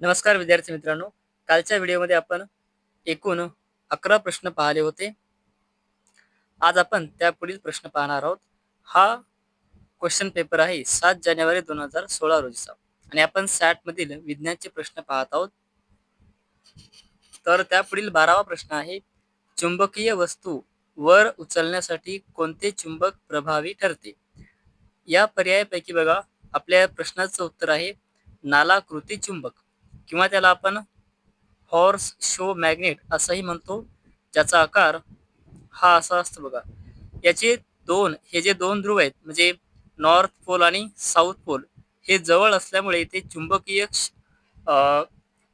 नमस्कार विद्यार्थी मित्रांनो. कालच्या व्हिडिओमध्ये आपण एकूण अकरा प्रश्न पाहिले होते. आज आपण त्या पुढील प्रश्न पाहणार आहोत. हा क्वेश्चन पेपर आहे सात जानेवारी दोन हजार सोळा रोजीचा. आणि आपण सॅट मधील विज्ञानचे प्रश्न पाहत आहोत. तर त्या पुढील बारावा प्रश्न आहे चुंबकीय वस्तू वर उचलण्यासाठी कोणते चुंबक प्रभावी ठरते? या पर्यायापैकी बघा. आपल्या प्रश्नाचं उत्तर आहे नालाकृती चुंबक. किंवा त्याला आपण हॉर्स शो मॅग्नेट असंही म्हणतो ज्याचा आकार हा असा असतो बघा. याचे दोन हे जे दोन ध्रुव आहेत म्हणजे नॉर्थ पोल आणि साऊथ पोल हे जवळ असल्यामुळे ते चुंबकीय क्ष-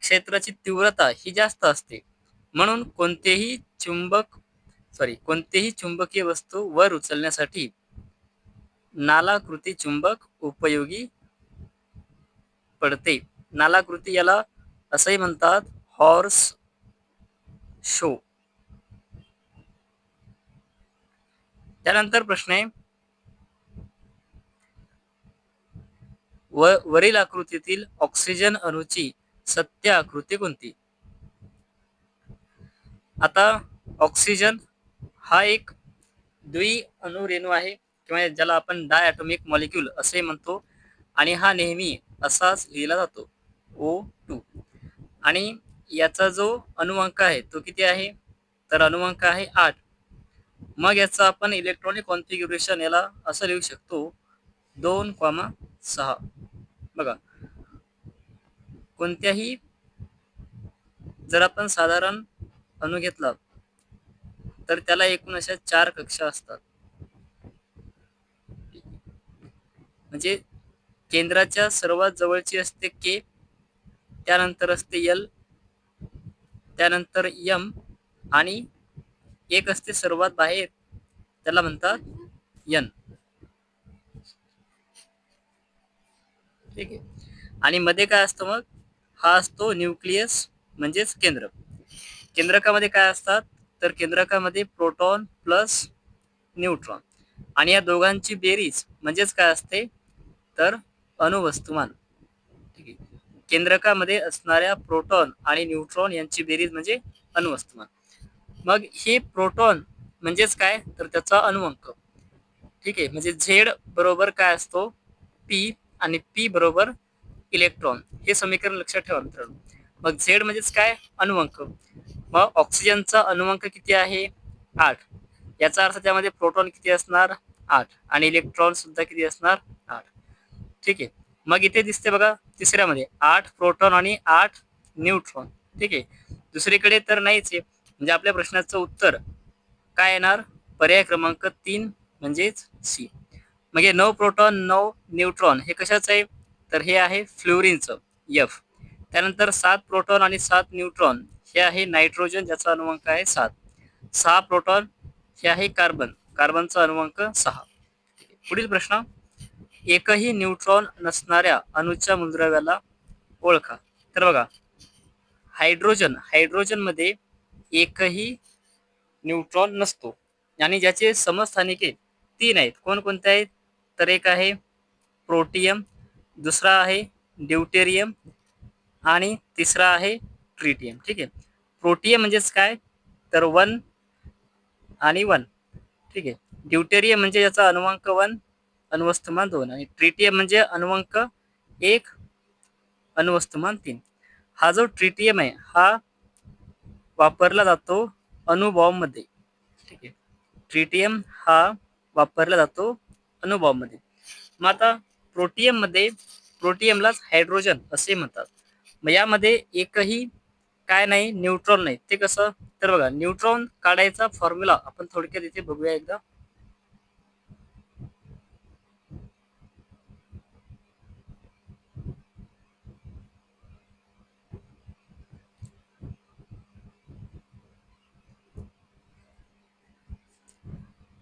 क्षेत्राची तीव्रता ही जास्त असते. म्हणून कोणतेही चुंबक सॉरी कोणतेही चुंबकीय वस्तू वर उचलण्यासाठी नालाकृती चुंबक उपयोगी पडते. नालाकृती याला असंही म्हणतात हॉर्स शो त्यानंतर प्रश्न आहे व वरील आकृतीतील ऑक्सिजन अणूची सत्य आकृती कोणती? आता ऑक्सिजन हा एक द्वि अणुरेणू आहे किंवा ज्याला आपण डाय ॲटॉमिक मॉलिक्यूल असे म्हणतो आणि हा नेहमी असाच लिहिला जातो. ओ टू आणि याचा जो अनुवांक आहे तो किती आहे? तर अनुवांक आहे आठ. मग याचा आपण इलेक्ट्रॉनिक कॉन्फिग्युरेशन याला असं लिहू शकतो दोन कॉमा सहा. बघा. कोणत्याही जर आपण साधारण अणू घेतला तर त्याला एकूण अशा चार कक्षा असतात. म्हणजे केंद्राच्या सर्वात जवळची असते के त्यानंतर असते यल त्यानंतर यम आणि एक असते सर्वात बाहेर त्याला म्हणतात यन ठीक आहे. आणि मध्ये काय असतं मग? हा असतो न्यूक्लियस म्हणजेच केंद्र. केंद्रकामध्ये काय असतात? तर केंद्रकामध्ये प्रोटॉन प्लस न्यूट्रॉन. आणि या दोघांची बेरीज म्हणजेच काय असते? तर अणुवस्तुमान. केंद्रकामध्ये असणाऱ्या प्रोटॉन आणि न्यूट्रॉन यांची बेरीज म्हणजे अणुवस्तुमान. मग हे प्रोटॉन म्हणजेच काय? तर त्याचा अणुअंक ठीक आहे? म्हणजे झेड बरोबर काय असतो? पी आणि पी बरोबर इलेक्ट्रॉन. हे समीकरण लक्षात ठेवा मित्रांनो. मग झेड म्हणजेच काय? अणुअंक मग ऑक्सिजनचा अणुअंक किती आहे? आठ. याचा अर्थ त्यामध्ये प्रोटॉन किती असणार? आठ. आणि इलेक्ट्रॉन सुद्धा किती असणार? आठ. ठीक आहे? मग इथे दिसते बघा तिसऱ्यामध्ये. आठ प्रोटॉन आणि आठ न्यूट्रॉन. ठीक आहे? दुसरीकडे तर नाहीच आहे. म्हणजे आपल्या प्रश्नाचं उत्तर काय येणार? पर्याय क्रमांक तीन म्हणजेच सी म्हणजे नऊ प्रोटॉन नऊ न्यूट्रॉन हे कशाचं आहे? तर हे आहे फ्लोरिनचं यफ त्यानंतर सात प्रोटॉन आणि सात न्यूट्रॉन हे आहे नायट्रोजन ज्याचा अनुअंक आहे सात. सहा प्रोटॉन हे आहे कार्बन. कार्बनचा अनुअंक सहा. पुढील प्रश्न. एकही न्यूट्रॉन नसणाऱ्या अणूच्या मूलद्रव्याला ओळखा. तर बघा हायड्रोजन हायड्रोजनमध्ये एकही न्यूट्रॉन नसतो. आणि ज्याचे समस्थानिके तीन आहेत. कोणकोणते आहेत? तर एक आहे प्रोटियम दुसरा आहे ड्युटेरियम आणि तिसरा आहे ट्रिटियम. ठीक आहे? प्रोटियम म्हणजेच काय? तर वन आणि वन. ठीक आहे? ड्युटेरियम म्हणजे याचा अनुवांक वन अणुवस्तुमान दोन आणि ट्रिटीय म्हणजे अनुवंक एक अणुवस्तुमान तीन. हा जो ट्रिटियम आहे हा वापरला जातो अणुबॉम्बमध्ये ठीक आहे. ट्रिटियम हा वापरला जातो अणुबॉम्बमध्ये मग आता प्रोटियममध्ये प्रोटियमलाच हायड्रोजन असे म्हणतात. मग यामध्ये एकही काय नाही न्यूट्रॉन नाही. ते कसं? तर बघा न्यूट्रॉन काढायचा फॉर्म्युला आपण थोडक्यात इथे बघूया एकदा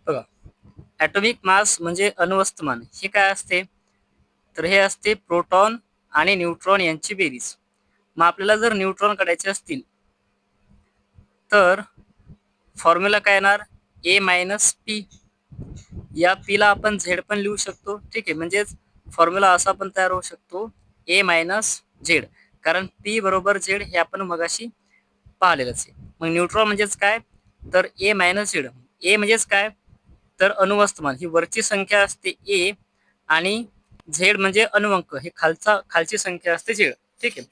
बघा ॲटॉमिक मास म्हणजे अणुवस्तुमान हे काय असते? तर हे असते प्रोटॉन आणि न्यूट्रॉन यांची बेरीज. मग आपल्याला जर न्यूट्रॉन काढायचे असतील तर फॉर्म्युला काय येणार? A minus P. या पीला आपण झेड पण लिहू शकतो. ठीक आहे म्हणजेच फॉर्म्युला असा पण तयार होऊ शकतो. A minus Z. कारण पी बरोबर झेड हे आपण मगाशी पाहिलेलंच आहे. मग न्यूट्रॉन म्हणजेच काय? तर ए मायनस झेड. ए म्हणजेच काय? तर अनुवस्तमान. ही वरची संख्या असते ए आणि झेड म्हणजे अनुवंक. हे खालचा खालची संख्या असते झेड. ठीक आहे?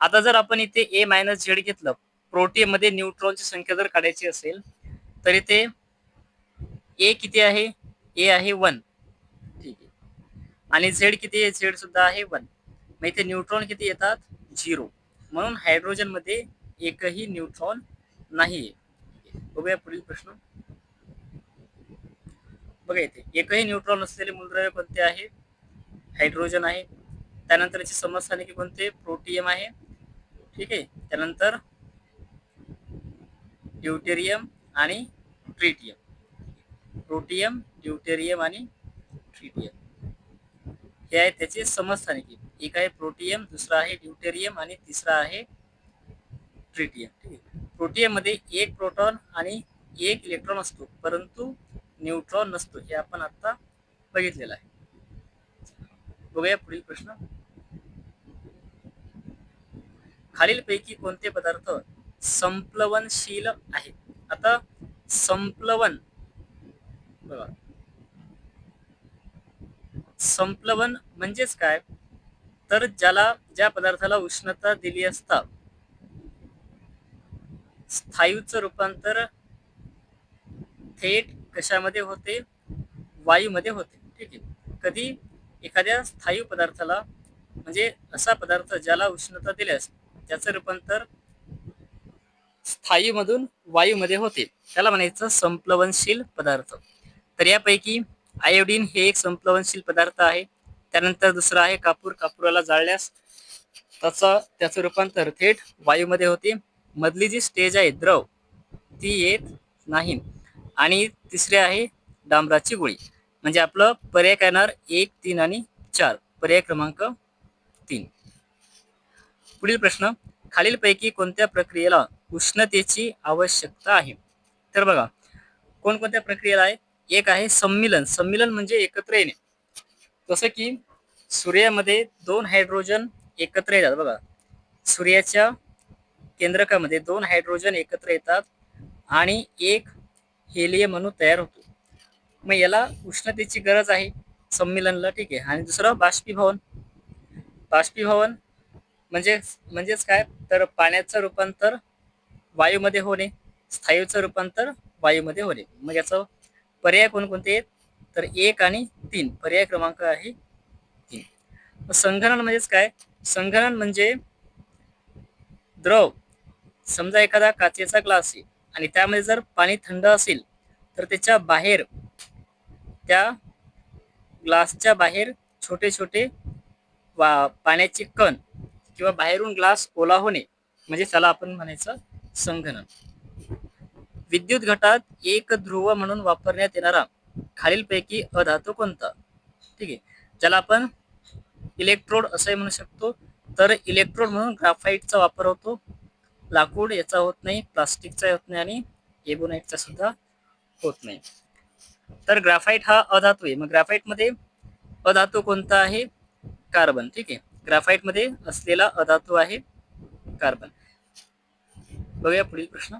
आता जर आपण इथे ए मायनस झेड घेतलं प्रोटीमध्ये न्यूट्रॉनची संख्या जर काढायची असेल तर इथे ए किती आहे? ए आहे वन. ठीक आहे. आणि झेड किती आहे? झेड सुद्धा आहे वन. मग इथे न्यूट्रॉन किती येतात? झिरो. म्हणून हायड्रोजनमध्ये एकही न्यूट्रॉन नाही बघूया पुढील प्रश्न. बघा इथे एकही न्यूट्रॉन असलेले मूलद्रव्य कोणते आहे? हायड्रोजन आहे. त्यानंतर याचे समस्थानिके कोणते? प्रोटियम आहे. ठीक आहे? त्यानंतर ड्युटेरियम आणि ट्रिटियम प्रोटियम ड्युटेरियम आणि ट्रिटियम हे आहे त्याचे समस्थानिके. एक आहे प्रोटियम दुसरा आहे ड्युटेरियम आणि तिसरा आहे ट्रिटियम ठीक आहे? प्रोटियममध्ये एक प्रोटॉन आणि एक इलेक्ट्रॉन असतो. परंतु न्यूट्रॉन नसतो हे आपण आता बघितलेलं आहे. बघूया पुढील प्रश्न. खालीलपैकी कोणते पदार्थ संप्लवनशील आहेत? आता संप्लवन बघा. संप्लवन म्हणजेच काय? तर ज्याला ज्या पदार्थाला उष्णता दिली असता स्थायूचं रूपांतर थेट कशामध्ये होते? वायूमध्ये होते. ठीक आहे. कधी एखाद्या स्थायू पदार्थाला म्हणजे असा पदार्थ ज्याला उष्णता दिल्यास त्याचं रूपांतर स्थायूमधून वायूमध्ये होते. त्याला म्हणायचं संप्लवनशील पदार्थ. तर यापैकी आयोडीन हे एक संप्लवनशील पदार्थ आहे. त्यानंतर दुसरा आहे कापूर. कापुराला जाळल्यास त्याचा त्याचं रूपांतर थेट वायूमध्ये होते. मधली जी स्टेज आहे द्रव ती येत नाही. आणि तिसरे आहे डांबराची गोळी. म्हणजे आपलं पर्याय काय येणार? एक तीन आणि चार. पर्याय क्रमांक तीन. पुढील प्रश्न खालीलपैकी कोणत्या प्रक्रियेला उष्णतेची आवश्यकता आहे? तर बघा कोणकोणत्या प्रक्रियेला आहे? एक आहे संमिलन. संमिलन म्हणजे एकत्र येणे. जसं की सूर्यामध्ये दोन हायड्रोजन एकत्र येतात. बघा सूर्याच्या केंद्रकामध्ये दोन हायड्रोजन एकत्र येतात आणि एक हेलियम अणू तयार होतो. मग याला उष्णतेची गरज आहे. संमेलनला ठीक आहे. आणि दुसरं बाष्पीभवन. बाष्पीभवन म्हणजे म्हणजेच काय? तर पाण्याचं रूपांतर वायूमध्ये होणे स्थायूचं रूपांतर वायूमध्ये होणे. मग याचं पर्याय कोणकोणते आहेत? तर एक आणि तीन. पर्याय क्रमांक आहे तीन. संघनन म्हणजेच काय? संघनन म्हणजे द्रव. समजा एखादा काचेचा ग्लास आहे. आणि त्यामध्ये जर पाणी थंड असेल तर त्याच्या बाहेर त्या ग्लासच्या बाहेर छोटे छोटे वा पाण्याचे कण किंवा बाहेरून ग्लास ओला होणे म्हणजे त्याला आपण म्हणायचं संघनन. विद्युत घटात एक ध्रुव म्हणून वापरण्यात येणारा खालीलपैकी अधातू कोणता? ठीक आहे. ज्याला आपण इलेक्ट्रोड असंही म्हणू शकतो. तर इलेक्ट्रोड म्हणून ग्राफाईटचा वापर होतो. लाकूड याचा होत नाही प्लास्टिकचा होत नाही आणि एबोनाईटचा सुद्धा होत नाही. तर ग्राफाईट हा अधातू आहे. मग ग्राफाईटमध्ये अधातू कोणता आहे? कार्बन ठीक आहे. ग्राफाईटमध्ये असलेला अधातू आहे कार्बन बघूया पुढील प्रश्न.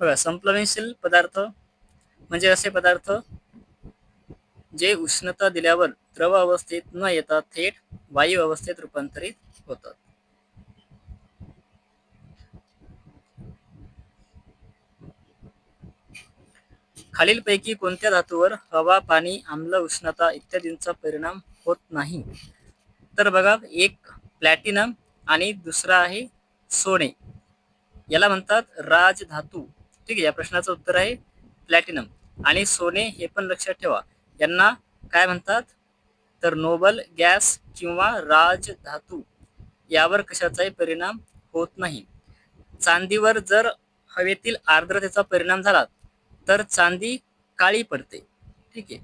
बघा संप्लवनशील पदार्थ म्हणजे असे पदार्थ जे उष्णता दिल्यावर द्रव अवस्थेत न येता थेट वायू अवस्थेत रूपांतरित होतात. खालीलपैकी कोणत्या धातूवर हवा पाणी आम्ल उष्णता इत्यादींचा परिणाम होत नाही? तर बघा एक प्लॅटिनम आणि दुसरा आहे सोने. याला म्हणतात राजधातू ठीक आहे या प्रश्नाचं उत्तर आहे प्लॅटिनम आणि सोने हे पण लक्षात ठेवा. यांना काय म्हणतात? तर नोबल गॅस किंवा राजधातू यावर कशाचाही परिणाम होत नाही. चांदीवर जर हवेतील आर्द्रतेचा परिणाम झाला तर चांदी काळी पडते. ठीक आहे.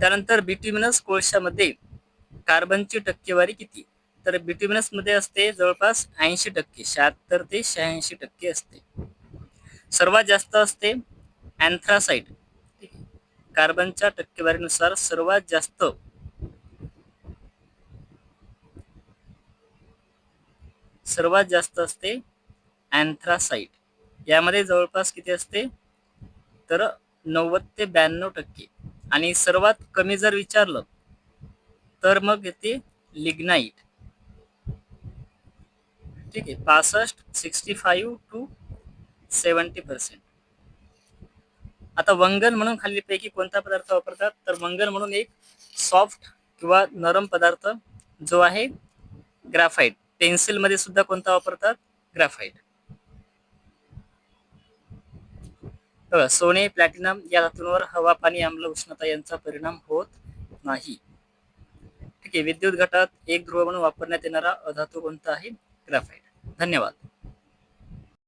त्यानंतर बिट्युमिनस कोळशामध्ये कार्बनची टक्केवारी किती? तर बिट्युमिनसमध्ये असते जवळपास ऐंशी टक्के शहात्तर ते शहाऐंशी टक्के असते. सर्वात जास्त असते अँथ्रासाइट कार्बनच्या टक्केवारीनुसार सर्वात जास्त सर्वात जास्त असते अँथ्रासाईट यामध्ये जवळपास किती असते? तर नव्वद ते ब्याण्णव टक्के. आणि सर्वात कमी जर विचारलं तर मग येते लिग्नाईट ठीक आहे पासष्ट sixty five to seventy percent. आता वंगण म्हणून खालीपैकी कोणता पदार्थ वापरतात? तर वंगण म्हणून एक सॉफ्ट किंवा नरम पदार्थ जो आहे ग्राफाईट पेन्सिलमध्ये सुद्धा कोणता वापरतात? ग्राफाईट बघा सोने प्लॅटिनम या धातूंवर हवा पाणी आम्ल उष्णता यांचा परिणाम होत नाही. ठीक आहे विद्युत घटात एक ध्रुव म्हणून वापरण्यात येणारा अधातू कोणता आहे? ग्राफाईट धन्यवाद.